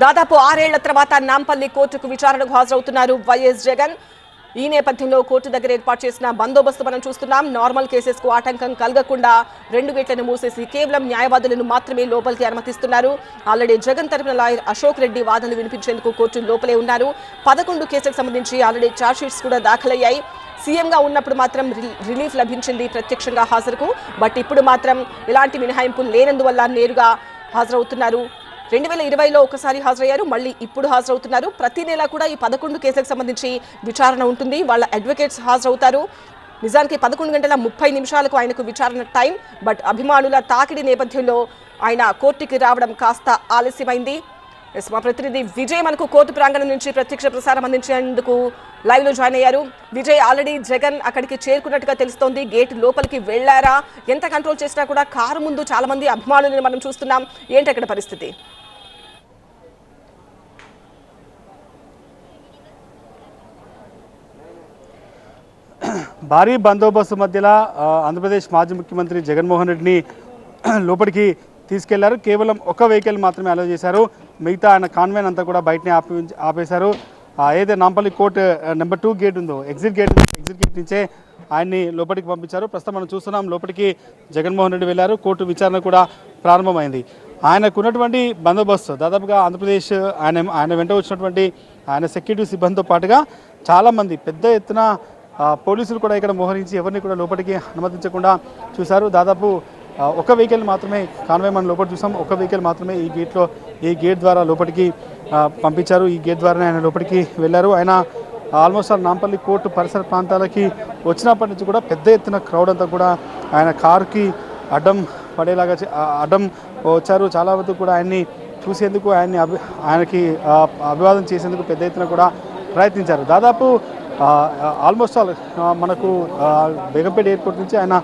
దాదాపు ఆరేళ్ళ తర్వాత నాంపల్లి కోర్టుకు విచారణకు హాజరవుతున్నారు వైఎస్ జగన్. ఈ నేపథ్యంలో కోర్టు దగ్గర ఏర్పాటు చేసిన బందోబస్తు మనం చూస్తున్నాం. నార్మల్ కేసెస్కు ఆటంకం కలగకుండా రెండు గేట్లను మూసేసి కేవలం న్యాయవాదులను మాత్రమే లోపలికి అనుమతిస్తున్నారు. ఆల్రెడీ జగన్ తరపున లాయర్ అశోక్ రెడ్డి వాదనలు వినిపించేందుకు కోర్టు లోపలే ఉన్నారు. పదకొండు కేసులకు సంబంధించి ఆల్రెడీ ఛార్జ్ షీట్స్ కూడా దాఖలయ్యాయి. సీఎంగా ఉన్నప్పుడు మాత్రం రి- రిలీఫ్ లభించింది ప్రత్యక్షంగా హాజరుకు. బట్ ఇప్పుడు మాత్రం ఎలాంటి మినహాయింపు లేనందువల్ల నేరుగా హాజరవుతున్నారు. రెండు వేల ఇరవైలో ఒకసారి హాజరయ్యారు. మళ్ళీ ఇప్పుడు హాజరవుతున్నారు. ప్రతి నెల కూడా ఈ పదకొండు కేసులకు సంబంధించి విచారణ ఉంటుంది. వాళ్ళ అడ్వకేట్స్ హాజరవుతారు. నిజానికి పదకొండు గంటల ముప్పై నిమిషాలకు ఆయనకు విచారణ టైం బట్ అభిమానుల తాకిడి నేపథ్యంలో ఆయన కోర్టుకి రావడం కాస్త ఆలస్యమైంది. ఎస్, మా ప్రతినిధి విజయ్ మనకు కోర్టు ప్రాంగణం నుంచి ప్రత్యక్ష ప్రసారం అందించేందుకు లైవ్లో జాయిన్ అయ్యారు. విజయ్ ఆల్రెడీ జగన్ అక్కడికి చేరుకున్నట్టుగా తెలుస్తోంది. గేట్ లోపలికి వెళ్ళారా ఎంత కంట్రోల్ చేసినా కూడా కారు ముందు చాలామంది అభిమానులను మనం చూస్తున్నాం. ఏంటి అక్కడ పరిస్థితి? భారీ బందోబస్తు మధ్యలో ఆంధ్రప్రదేశ్ మాజీ ముఖ్యమంత్రి జగన్మోహన్ రెడ్డిని లోపలికి తీసుకెళ్ళారు. కేవలం ఒక వెహికల్ మాత్రమే అలౌ చేశారు. మిగతా ఆయన కాన్వెన్ అంతా కూడా బయటనే ఆపి ఆపేశారు. ఆ, ఏదైతే Nampally court number two gate ఉందో ఎగ్జిట్ గేట్ ఎగ్జిట్ గేట్ నుంచే ఆయన్ని లోపలికి పంపించారు. ప్రస్తుతం మనం చూస్తున్నాం లోపలికి జగన్మోహన్ రెడ్డి వెళ్ళారు. కోర్టు విచారణ కూడా ప్రారంభమైంది. ఆయనకున్నటువంటి బందోబస్తు దాదాపుగా ఆంధ్రప్రదేశ్ ఆయన ఆయన వెంట వచ్చినటువంటి ఆయన సెక్యూరిటీ సిబ్బందితో పాటుగా చాలామంది పెద్ద ఎత్తున పోలీసులు కూడా ఇక్కడ మోహరించి ఎవరిని కూడా లోపలికి అనుమతించకుండా చూశారు. దాదాపు ఒక వెహికల్ మాత్రమే కాన్వే మనం లోపల చూసాం. ఒక వెహికల్ మాత్రమే ఈ గేట్లో ఈ గేట్ ద్వారా లోపలికి పంపించారు. ఈ గేట్ ద్వారానే ఆయన లోపలికి వెళ్ళారు. ఆయన ఆల్మోస్ట్ ఆల్ నాంపల్లి కోర్టు పరిసర ప్రాంతాలకి వచ్చినప్పటి నుంచి కూడా పెద్ద ఎత్తున క్రౌడ్ అంతా కూడా ఆయన కారుకి అడ్డం పడేలాగా చే- అడ్డం వచ్చారు. చాలా వరకు కూడా ఆయన్ని చూసేందుకు ఆయన్ని అభి ఆయనకి అభివాదం చేసేందుకు పెద్ద ఎత్తున కూడా ప్రయత్నించారు. దాదాపు ఆల్మోస్ట్ ఆల్ మనకు బేగంపేట ఎయిర్పోర్ట్ నుంచి ఆయన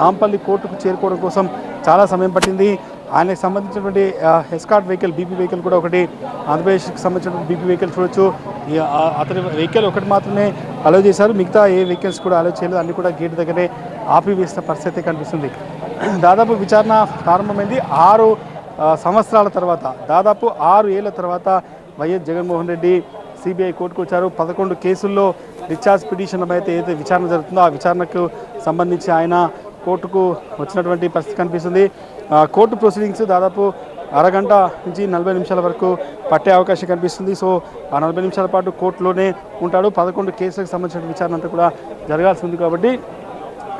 నాంపల్లి కోర్టుకు చేరుకోవడం కోసం చాలా సమయం పట్టింది. ఆయనకు సంబంధించినటువంటి హెస్కాట్ వెహికల్ బీపీ వెహికల్ కూడా ఒకటి ఆంధ్రప్రదేశ్కి సంబంధించినటువంటి బీపీ వెహికల్ చూడొచ్చు. అతని వెహికల్ ఒకటి మాత్రమే అలో చేశారు. మిగతా ఏ వెహికల్స్ కూడా అలో చేయలేదు. అన్ని కూడా గేట్ దగ్గరే ఆపివేసిన పరిస్థితి కనిపిస్తుంది. దాదాపు విచారణ ప్రారంభమైంది. ఆరు సంవత్సరాల తర్వాత దాదాపు ఆరు ఏళ్ళ తర్వాత వైఎస్ జగన్మోహన్ రెడ్డి సిబిఐ కోర్టుకు వచ్చారు. పదకొండు కేసుల్లో డిశ్చార్జ్ పిటిషన్ అయితే ఏదైతే విచారణ జరుగుతుందో ఆ విచారణకు సంబంధించి ఆయన కోర్టుకు వచ్చినటువంటి పరిస్థితి కనిపిస్తుంది. ఆ, కోర్టు ప్రొసీడింగ్స్ దాదాపు అరగంట నుంచి నలభై నిమిషాల వరకు పట్టే అవకాశం కనిపిస్తుంది. సో ఆ నలభై నిమిషాల పాటు కోర్టులోనే ఉంటాడు. పదకొండు కేసులకు సంబంధించిన విచారణ అంతా కూడా జరగాల్సి ఉంది కాబట్టి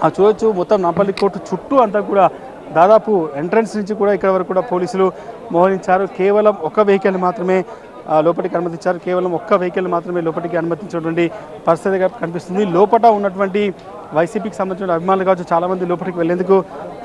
ఆ చూడొచ్చు. మొత్తం నాపల్లి కోర్టు చుట్టూ అంతా కూడా దాదాపు ఎంట్రన్స్ నుంచి కూడా ఇక్కడ వరకు కూడా పోలీసులు మోహరించారు. కేవలం ఒక వెహికల్ మాత్రమే లోపలికి అనుమతించారు. కేవలం ఒక్క వెహికల్ మాత్రమే లోపలికి అనుమతించినటువంటి పరిస్థితిగా కనిపిస్తుంది. లోపల ఉన్నటువంటి వైసీపీకి సంబంధించిన అభిమానులు కావచ్చు చాలామంది లోపలికి వెళ్ళేందుకు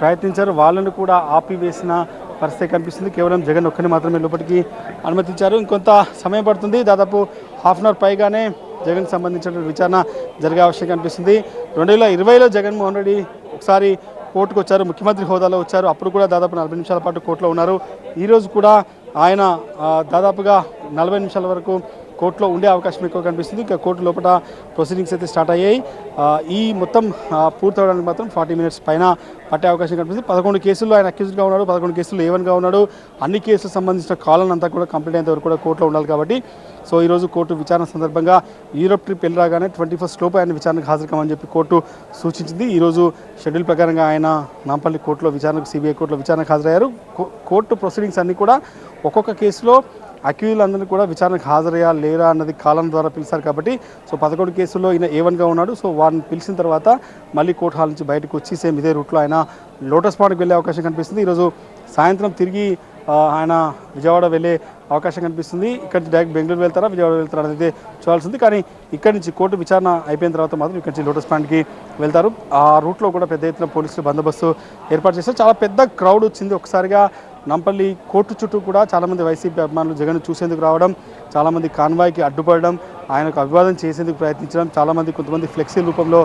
ప్రయత్నించారు. వాళ్ళను కూడా ఆపివేసిన పరిస్థితి కనిపిస్తుంది. కేవలం జగన్ ఒక్కరిని మాత్రమే లోపలికి అనుమతించారు. ఇంకొంత సమయం పడుతుంది. దాదాపు హాఫ్ అన్ అవర్ పైగానే జగన్ సంబంధించిన విచారణ జరిగే అవసరం కనిపిస్తుంది. రెండు వేల ఇరవైలో జగన్మోహన్ రెడ్డి ఒకసారి కోర్టుకు వచ్చారు. ముఖ్యమంత్రి హోదాలో వచ్చారు. అప్పుడు కూడా దాదాపు నలభై నిమిషాల పాటు కోర్టులో ఉన్నారు. ఈరోజు కూడా ఆయన దాదాపుగా నలభై నిమిషాల వరకు కోర్టులో ఉండే అవకాశం ఎక్కువ కనిపిస్తుంది. ఇంకా కోర్టు లోపల ప్రొసీడింగ్స్ అయితే స్టార్ట్ అయ్యాయి. ఈ మొత్తం పూర్తి పూర్తవడానికి మాత్రం ఫార్టీ మినిట్స్ పైన పట్టే అవకాశం కనిపిస్తుంది. పదకొండు కేసుల్లో ఆయన అక్యూజ్డ్గా ఉన్నాడు పదకొండు కేసుల్లో ఏవన్గా ఉన్నాడు. అన్ని కేసులకు సంబంధించిన కాలం అంతా కూడా కంప్లీట్ అయ్యేంత వరకు కూడా కోర్టులో ఉండాలి కాబట్టి. సో ఈరోజు కోర్టు విచారణ సందర్భంగా యూరోప్ ట్రిప్ వెళ్ళి రాగానే ట్వంటీ ఫస్ట్ లోపు ఆయన విచారణకు హాజరు కామని చెప్పి కోర్టు సూచించింది. ఈరోజు షెడ్యూల్ ప్రకారంగా ఆయన నాంపల్లి కోర్టులో విచారణకు సిబిఐ కోర్టులో విచారణకు హాజరయ్యారు. కో- కోర్టు ప్రొసీడింగ్స్ అన్నీ కూడా ఒక్కొక్క కేసులో అక్యూలందరినీ కూడా విచారణకు హాజరయ్యా లేరా అన్నది కాలం ద్వారా పిలిచారు కాబట్టి సో పదకొండు కేసుల్లో ఈయన ఏవన్గా ఉన్నాడు. సో వారిని పిలిచిన తర్వాత మళ్ళీ కోర్టు హాల్ నుంచి బయటకు వచ్చి సేమ్ ఇదే రూట్లో ఆయన లోటస్ పాండ్కి వెళ్ళే అవకాశం కనిపిస్తుంది. ఈరోజు సాయంత్రం తిరిగి ఆయన విజయవాడ వెళ్ళే అవకాశం కనిపిస్తుంది. ఇక్కడ నుంచి డైరెక్ట్ బెంగళూరు వెళ్తారా విజయవాడ వెళ్తారా అనేది చూడాల్సింది. కానీ ఇక్కడ నుంచి కోర్టు విచారణ అయిపోయిన తర్వాత మాత్రం ఇక్కడి నుంచి లోటస్ ప్లాంట్కి వెళ్తారు. ఆ రూట్లో కూడా పెద్ద ఎత్తున పోలీసులు బందోబస్తు ఏర్పాటు చేస్తారు చాలా పెద్ద క్రౌడ్ వచ్చింది. ఒకసారిగా నంపల్లి కోర్టు చుట్టూ కూడా చాలామంది వైసీపీ అభిమానులు జగన్ చూసేందుకు రావడం చాలామంది కాన్వాయ్కి అడ్డుపడడం ఆయనకు అభివాదం చేసేందుకు ప్రయత్నించడం చాలామంది కొంతమంది ఫ్లెక్సీ రూపంలో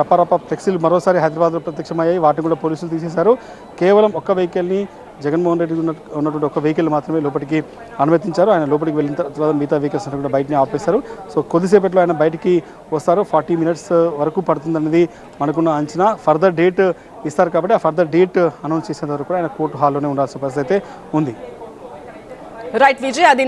రపరప ఫ్లెక్సీలు మరోసారి హైదరాబాద్లో ప్రత్యక్షమయ్యాయి వాటిని కూడా పోలీసులు తీసేశారు. కేవలం ఒక్క వెహికల్ని జగన్మోహన్ రెడ్డి ఉన్న ఉన్నటువంటి ఒక వెహికల్ మాత్రమే లోపలికి అనుమతించారు. ఆయన లోపలికి వెళ్ళిన తర్వాత మిగతా వెహికల్స్ అన్ని కూడా బయటనే ఆపేశారు. సో కొద్దిసేపట్లో ఆయన బయటికి వస్తారు. ఫార్టీ మినిట్స్ వరకు పడుతుందనేది మనకున్న అంచనా. ఫర్దర్ డేట్ ఇస్తారు కాబట్టి ఆ ఫర్దర్ డేట్ అనౌన్స్ చేసేంత వరకు కూడా ఆయన కోర్టు హాల్లోనే ఉండాల్సిన పరిస్థితి అయితే ఉంది. రైట్ విజయ్ అది